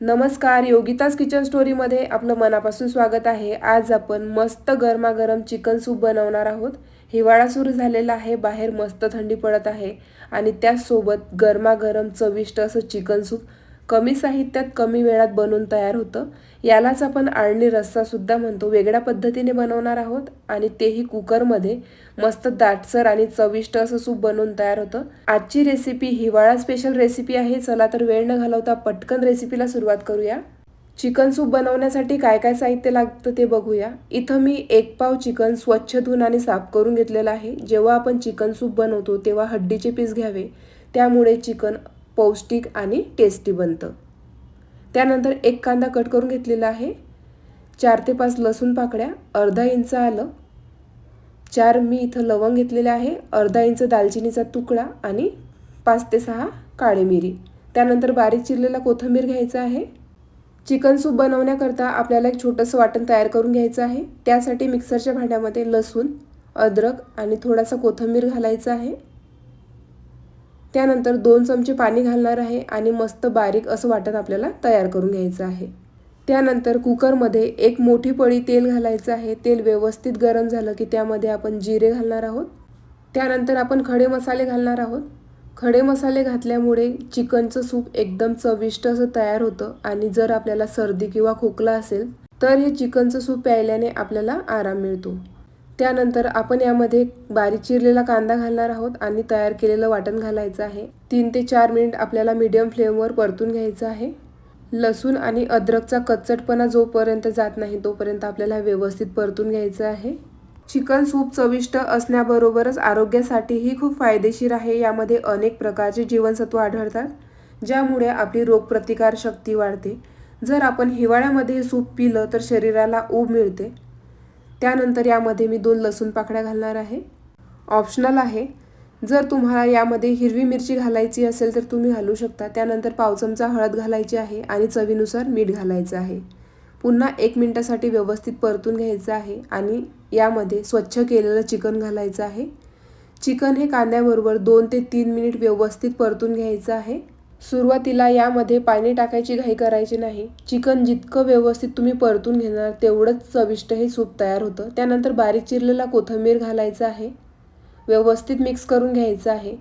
नमस्कार योगिताज किचन स्टोरीमध्ये आपलं मनापासून स्वागत आहे. आज आपण मस्त गरमागरम चिकन सूप बनवणार आहोत. हिवाळा सुरू झालेला आहे बाहेर मस्त थंडी पडत आहे आणि त्याचसोबत गरमागरम चविष्ट असं चिकन सूप कमी साहित्यात कमी वेळात बनवून तयार होतं. यालाच आपण आळणी रस्सासुद्धा म्हणतो. वेगळ्या पद्धतीने बनवणार आहोत आणि तेही कुकरमध्ये. मस्त दाटसर आणि चविष्ट असं सूप बनवून तयार होतं. आजची रेसिपी हिवाळा स्पेशल रेसिपी आहे. चला तर वेळ न घालवता पटकन रेसिपीला सुरुवात करूया. चिकन सूप बनवण्यासाठी काय काय साहित्य लागतं ते बघूया. इथं मी एक पाव चिकन स्वच्छ धुवून आणि साफ करून घेतलेलं आहे. जेव्हा आपण चिकन सूप बनवतो तेव्हा हड्डीचे पीस घ्यावे. त्यामुळे चिकन पौष्टिक आणि टेस्टी बनतं. त्यानंतर एक कांदा कट करून घेतलेला आहे. चार ते पाच लसूण पाकड्या अर्धा इंच आलं. चार मी इथं लवंग घेतलेले आहे अर्धा इंच दालचिनीचा तुकडा आणि पाच ते सहा काळे मिरी. त्यानंतर बारीक चिरलेला कोथिंबीर घ्यायचा आहे. चिकन सूप बनवण्याकरता आपल्याला एक छोटंसं वाटण तयार करून घ्यायचं आहे. त्यासाठी मिक्सरच्या भांड्यामध्ये लसूण अद्रक आणि थोडासा कोथिंबीर घालायचा आहे. त्यानंतर दोन चमचे पाणी घालणार आहे आणि मस्त बारीक असं वाटण आपल्याला तयार करून घ्यायचं आहे. त्यानंतर कुकरमध्ये एक मोठी पळी तेल घालायचं आहे. तेल व्यवस्थित गरम झालं की त्यामध्ये आपण जिरे घालणार आहोत. त्यानंतर आपण खडे मसाले घालणार आहोत. खडे मसाले घातल्यामुळे चिकनचं सूप एकदम चविष्ट असं तयार होतं आणि जर आपल्याला सर्दी किंवा खोकला असेल तर हे चिकनचं सूप प्यायल्याने आपल्याला आराम मिळतो. त्यानंतर आपण यामध्ये बारीक चिरलेला कांदा घालणार आहोत आणि तयार केलेलं वाटण घालायचं आहे. तीन ते चार मिनिट आपल्याला मीडियम फ्लेमवर परतून घ्यायचं आहे. लसूण आणि अद्रकचा कच्चटपणा जोपर्यंत जात नाही तोपर्यंत आपल्याला व्यवस्थित परतून घ्यायचं आहे. चिकन सूप चविष्ट असण्याबरोबरच आरोग्यासाठीही खूप फायदेशीर आहे. यामध्ये अनेक प्रकारचे जीवनसत्व आढळतात ज्यामुळे आपली रोगप्रतिकार शक्ती वाढते. जर आपण हिवाळ्यामध्ये हे सूप पिलं तर शरीराला ऊब मिळते. त्यानंतर यामध्ये मी दोन लसूण पाकळ्या घालणार आहे. ऑप्शनल आहे. जर तुम्हाला यामध्ये हिरवी मिरची घालायची असेल तर तुम्ही घालू शकता. त्यानंतर पाव चमचा हळद घालायची आहे आणि चवीनुसार मीठ घालायचं आहे. पुन्हा एक मिनटासाठी व्यवस्थित परतून घ्यायचं आहे आणि यामध्ये स्वच्छ केलेलं चिकन घालायचं आहे. चिकन हे कांद्याबरोबर दोन ते तीन मिनिट व्यवस्थित परतून घ्यायचं आहे. सुरुवातीला यामध्ये पाणी टाकायची घाई करायची नाही. चिकन जितकं व्यवस्थित तुम्ही परतून घेणार तेवढंच चविष्ट हे सूप तयार होतं. त्यानंतर बारीक चिरलेला कोथिंबीर घालायचा आहे. व्यवस्थित मिक्स करून घ्यायचं आहे.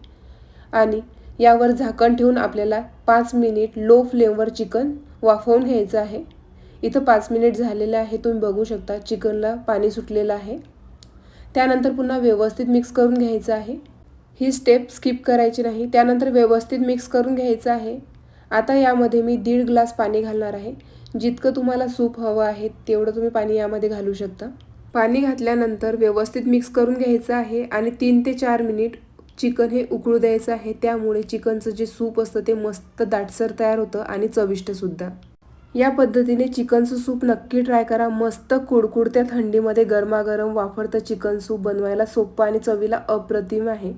आणि यावर झाकण ठेवून आपल्याला पाच मिनिट लो फ्लेमवर चिकन वाफवून घ्यायचं आहे. इथं पाच मिनिट झालेलं आहे तुम्ही बघू शकता चिकनला पाणी सुटलेलं आहे. त्यानंतर पुन्हा व्यवस्थित मिक्स करून घ्यायचं आहे. ही स्टेप स्किप करायची नाही. त्यानंतर व्यवस्थित मिक्स करून घ्यायचं आहे. आता यामध्ये मी दीड ग्लास पाणी घालणार आहे. जितकं तुम्हाला सूप हवं आहे तेवढं तुम्ही पाणी यामध्ये घालू शकता. पाणी घातल्यानंतर व्यवस्थित मिक्स करून घ्यायचं आहे आणि तीन ते चार मिनिट चिकन हे उकळू द्यायचं आहे. त्यामुळे चिकनचं जे सूप असतं ते मस्त दाटसर तयार होतं आणि चविष्टसुद्धा या पद्धतीने चिकनचं सूप नक्की ट्राय करा. मस्त कुडकुडत्या थंडीमध्ये गरमागरम वाफरतं चिकन सूप बनवायला सोपं आणि चवीला अप्रतिम आहे.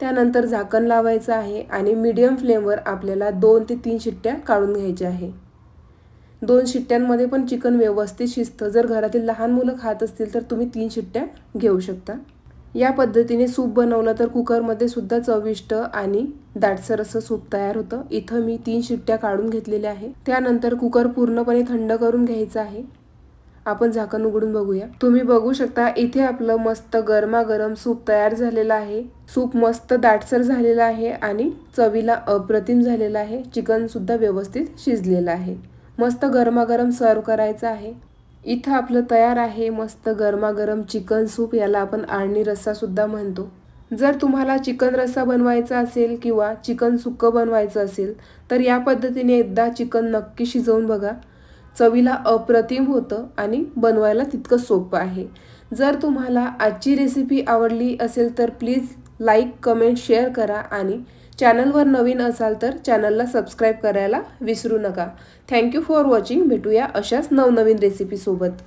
त्यानंतर झाकण लावायचं आहे आणि मीडियम फ्लेमवर आपल्याला दोन ते तीन शिट्ट्या काढून घ्यायच्या आहे. दोन शिट्ट्यांमध्ये पण चिकन व्यवस्थित शिजतं. जर घरातील लहान मुलं खात असतील तर तुम्ही तीन शिट्ट्या घेऊ शकता. या पद्धतीने सूप बनवलं तर कुकरमध्ये सुद्धा चविष्ट आणि दाटसर असं सूप तयार होतं. इथं मी तीन शिट्ट्या काढून घेतलेल्या आहे. त्यानंतर कुकर पूर्णपणे थंड करून घ्यायचं आहे. आपण झाकण उघडून बघूया. तुम्ही बघू शकता इथे आपलं मस्त गरमागरम सूप तयार झालेलं आहे. सूप मस्त दाटसर झालेलं आहे आणि चवीला अप्रतिम झालेलं आहे. चिकन सुद्धा व्यवस्थित शिजलेलं आहे. मस्त गरमागरम सर्व करायचं आहे. इथं आपलं तयार आहे मस्त गरमागरम चिकन सूप याला आपण आळणी रस्सासुद्धा म्हणतो. जर तुम्हाला चिकन रस्सा बनवायचा असेल किंवा चिकन सुक्कं बनवायचं असेल तर या पद्धतीने एकदा चिकन नक्की शिजवून बघा. चवीला अप्रतिम होतं आणि बनवायला तितकं सोपं आहे. जर तुम्हाला आजची रेसिपी आवडली असेल तर प्लीज लाईक कमेंट शेअर करा आणि चॅनलवर नवीन असाल तर चॅनलला सबस्क्राईब करायला विसरू नका. थँक्यू फॉर वॉचिंग भेटूया अशाच नवनवीन रेसिपीसोबत